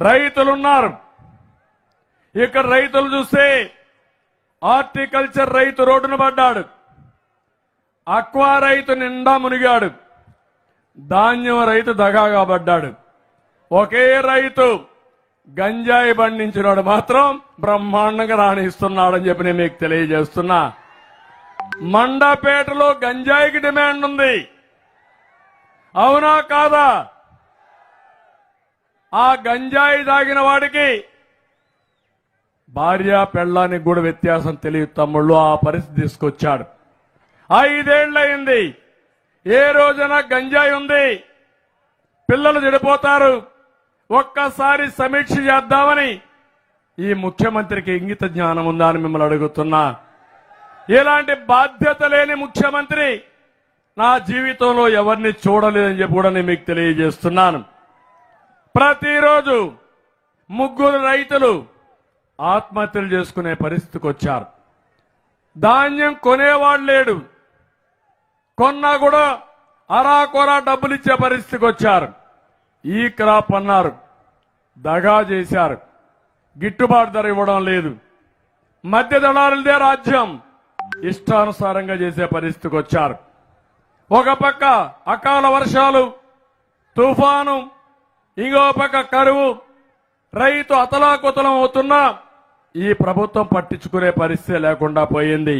రైతులున్నారు. ఇక్కడ రైతులు చూస్తే హార్టికల్చర్ రైతు రోడ్డున పడ్డాడు. అక్వా రైతు నిండా మునిగాడు. ధాన్యం రైతు దగాగా పడ్డాడు. ఒకే రైతు గంజాయి పండించినాడు మాత్రం బ్రహ్మాండంగా రాణిస్తున్నాడని చెప్పి నేను మీకు తెలియజేస్తున్నా. మండపేటలో గంజాయికి డిమాండ్ ఉంది. అవునా కాదా? ఆ గంజాయి తాగిన వాడికి భార్య పెళ్ళానికి కూడా వ్యత్యాసం తెలియదు తమ్ముళ్ళు ఆ పరిస్థితి తీసుకొచ్చాడు. ఐదేళ్ళయింది ఏ రోజున గంజాయి ఉంది? పిల్లలు చెడిపోతారు. ఒక్కసారి సమీక్ష చేద్దామని ఈ ముఖ్యమంత్రికి ఇంగిత జ్ఞానం ఉందా అని మిమ్మల్ని అడుగుతున్నా. ఇలాంటి బాధ్యత లేని ముఖ్యమంత్రి నా జీవితంలో ఎవరిని చూడలేదని చెప్పి కూడా నేను మీకు తెలియజేస్తున్నాను. ప్రతిరోజు ముగ్గురు రైతులు ఆత్మహత్యలు చేసుకునే పరిస్థితికి వచ్చారు. ధాన్యం కొనేవాడు లేడు. కొన్నా కూడా అరాకొరా డబ్బులు ఇచ్చే పరిస్థితికి వచ్చారు. ఈ క్రాప్ అన్నారు. దగా చేశారు. గిట్టుబాటు ధర ఇవ్వడం లేదు. మధ్య దళారులదే రాజ్యం. ఇష్టానుసారంగా చేసే పరిస్థితికి వచ్చారు. ఒక పక్క అకాల వర్షాలు తుఫాను ఇంకో పక్క కరువు రైతు అతలాకుతలం అవుతున్నా ఈ ప్రభుత్వం పట్టించుకునే పరిస్థితి లేకుండా పోయింది.